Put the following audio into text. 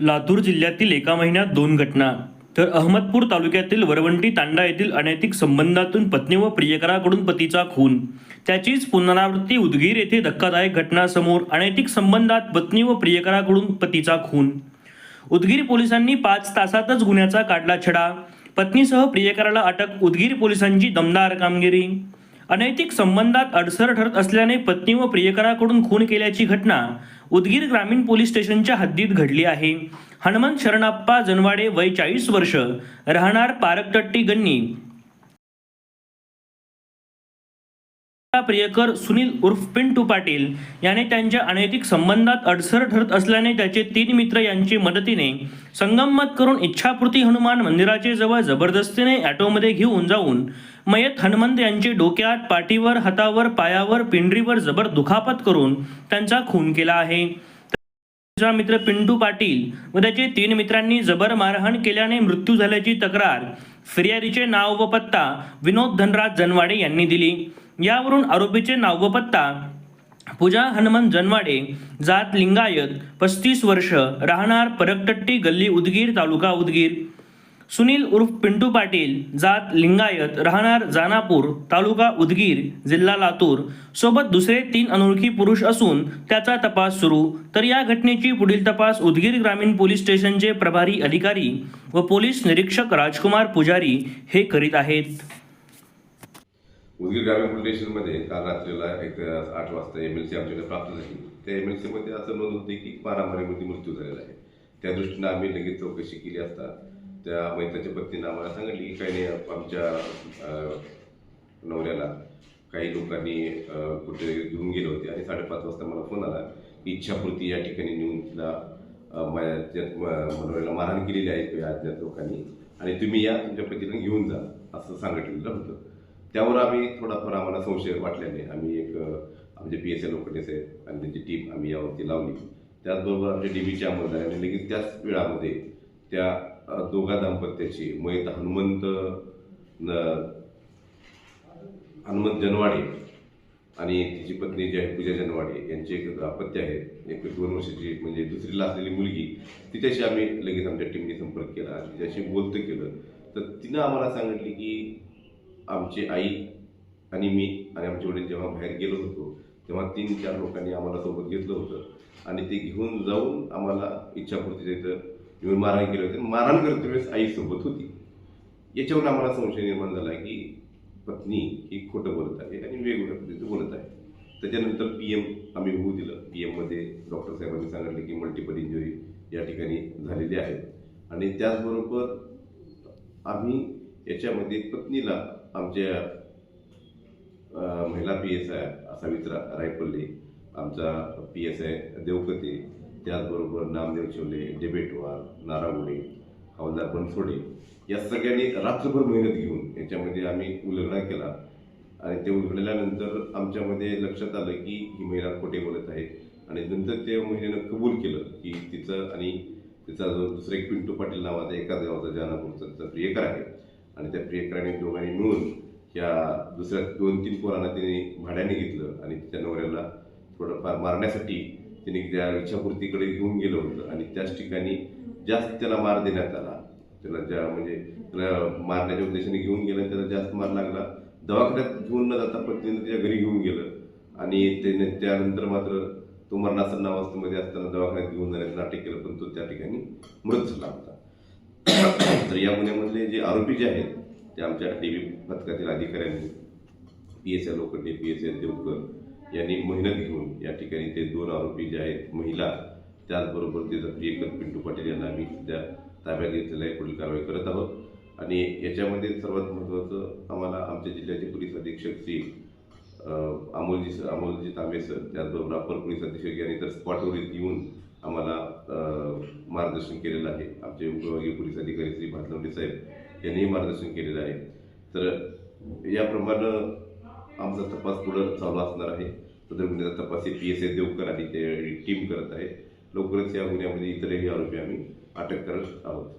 लातूर जिल्ह्यातील एका महिन्यात दोन घटना. तर अहमदपूर तालुक्यातील वरवंटी तांडा येथील अनैतिक संबंधातून पत्नी व प्रियकराकडून पतीचा खून. त्याचीच पुनरावृत्ती उदगीर येथे धक्कादायक घटनासमोर अनैतिक संबंधात पत्नी व प्रियकराकडून पतीचा खून. उदगीर पोलिसांनी पाच तासातच गुन्ह्याचा काढला छडा. पत्नीसह प्रियकराला अटक उदगीर पोलिसांची दमदार कामगिरी. अनैतिक संबंधात अडसर ठरत असल्याने पत्नी व प्रियकराकडून खून केल्याची घटना उदगीर ग्रामीण पोलीस स्टेशनच्या हद्दीत घडली आहे. हनुमंत शरणप्पा जनवाडे वय चाळीस वर्ष. राहणार पारकटट्टी गन्नी. प्रियकर सुनील उर्फ पिंटू पाटील याने त्यांच्या अनैतिक संबंधात अडसर ठरत असल्याने त्याचे तीन मित्र यांची मदतीने संगममत करून इच्छापूर्ती हनुमान मंदिराचे जवळ जबरदस्तीने ॲटोमध्ये घेऊन जाऊन मयत हनुमंत यांचे डोक्यात पाठीवर हातावर पायावर पिंडरीवर जबर दुखापत करून त्यांचा खून केला आहे. मित्र पिंटू पाटील व त्याचे तीन मित्रांनी जबर मारहाण केल्याने मृत्यू झाल्याची तक्रार फिर्यादीचे नाव व पत्ता विनोद धनराज जनवाडे यांनी दिली. यावरून आरोपीचे नाव व पत्ता. पूजा हनुमंत जनवाडे जात लिंगायत पस्तीस वर्ष राहणार परकटट्टी गल्ली उदगीर तालुका उदगीर. सुनील उर्फ पिंटू पाटील जात लिंगायत राहणार जानापूर तालुका उदगीर जिल्हा लातूर. सोबत दुसरे तीन अनोळखी पुरुष असून त्याचा तपास सुरू. तर या घटनेची पुढील तपास उदगीर ग्रामीण पोलीस स्टेशनचे प्रभारी अधिकारी व पोलीस निरीक्षक राजकुमार पुजारी हे करीत आहेत. उदगीर ग्रामीण पोलीस स्टेशनमध्ये काल रात्रीला एक आठ वाजता एम एल सी आमच्याकडे प्राप्त झाली. त्या एम एल सीमध्ये असं नोंद होती की मारामारीमध्ये मृत्यू झालेला आहे. त्या दृष्टीनं आम्ही लगेच चौकशी केली असता त्या मैत्राच्या पत्नीनं आम्हाला सांगितली की काही नाही आमच्या नवऱ्याला काही लोकांनी कुठे घेऊन गेले होते आणि साडेपाच वाजता मला फोन आला की इच्छापूर्ती या ठिकाणी नेऊन तिला माझ्या नवऱ्याला मारहाण केलेली आहे या अज्ञात लोकांनी आणि तुम्ही या तुमच्या पतीला घेऊन जा असं सांगितलेलं होतं. त्यावर आम्ही थोडाफार आम्हाला संशय वाटल्याने आम्ही एक आमचे पी एस एल लोखंडे साहेब आणि त्यांची टीम आम्ही यावरती लावली. त्याचबरोबर आमच्या डी बीच्या आणि लगेच त्याच वेळामध्ये त्या दोघा दाम्पत्याची मयत हनुमंत हनुमंत जनवाडे आणि तिची पत्नी जी आहे पूजा जनवाडे यांचे एक अपत्य आहे एक दोन वर्षाची म्हणजे दुसरीला असलेली मुलगी तिच्याशी आम्ही लगेच आमच्या टीमने संपर्क केला तिच्याशी बोलतं केलं. तर तिनं आम्हाला सांगितले की आमची आई आणि मी आणि आमचे वडील जेव्हा बाहेर गेलो होतो तेव्हा तीन चार लोकांनी आम्हाला सोबत घेतलं होतं. आणि ते घेऊन जाऊन आम्हाला इच्छापूर्तीच्या इथं येऊन मारहाण केली होतं. मारहाण करते वेळेस आई सोबत होती. याच्यावर आम्हाला संशय निर्माण झाला की पत्नी ही खोटं बोलत आहे आणि वेगवेगळ्या पद्धतीचं बोलत आहे. त्याच्यानंतर पी एम आम्ही होऊ दिलं. पी एममध्ये डॉक्टर साहेबांनी सांगितले की मल्टिपल इंजुरी या ठिकाणी झालेली आहे आणि त्याचबरोबर आम्ही याच्यामध्ये पत्नीला आमच्या महिला P S I Savitra Raypalli आमचा पी एस आय देवकते त्याचबरोबर नामदेव शिवले डेबेटवार नारागुडे हवालदार बनसोडे या सगळ्यांनी रात्रभर मेहनत घेऊन याच्यामध्ये आम्ही उलगडा केला. आणि ते उलगडल्यानंतर आमच्यामध्ये लक्षात आलं की ही महिला खोटे बोलत आहे. आणि नंतर त्या महिलेनं कबूल केलं की तिचं आणि तिचा जो दुसरा एक पिंटू पाटील नावाचा एकाच गावाचा जानापूरचा तिचा प्रियकर आहे. आणि त्या प्रियकराने दोघांनी मिळून या दुसऱ्या दोन तीन पोरांना तिने भाड्याने घेतलं आणि तिच्या नवऱ्याला थोडंफार मारण्यासाठी तिने त्या इच्छापूर्तीकडे घेऊन गेलं होतं. आणि त्याच ठिकाणी जास्त त्याला मार देण्यात आला. त्याला ज्या म्हणजे त्याला मारण्याच्या उद्देशाने घेऊन गेलं त्याला जास्त मार लागला. दवाखान्यात घेऊन न जाता पत्नीनं त्याच्या घरी घेऊन गेलं. आणि त्याने त्यानंतर मात्र तो मरणासन्न अवस्थेमध्ये असताना दवाखान्यात घेऊन जाण्याचं नाटक केलं पण तो त्या ठिकाणी मृत झाला होता. तर या गुन्ह्यामधले जे आरोपी जे आहेत ते आमच्या डी बी पथकातील अधिकाऱ्यांनी P S I Lokhande P S I Devkar यांनी मेहनत घेऊन या ठिकाणी ते दोन आरोपी जे आहेत महिला त्याचबरोबर ते प्रियकर पिंटू पाटील यांना आम्ही सध्या ताब्यात घेतलेलं आहे पुढील कारवाई करत आहोत. आणि याच्यामध्ये सर्वात महत्त्वाचं आम्हाला आमच्या जिल्ह्याचे पोलीस अधीक्षक श्री अमोलजी सर अमोलजी तांबे सर त्याचबरोबर अपर पोलीस अधीक्षक यांनी तर स्पॉटवर येऊन आम्हाला मार्गदर्शन केलेलं आहे. आमचे उपविभागीय पोलीस अधिकारी श्री भातलवडे साहेब यांनीही मार्गदर्शन केलेलं आहे. तर याप्रमाणे आमचा तपास पुढं चालू असणार आहे. सदर गुन्ह्याचा तपास हे पी एस आय देवकर आणि ते टीम करत आहे. लवकरच या गुन्ह्यामध्ये इतरही आरोपी आम्ही अटक करत आहोत.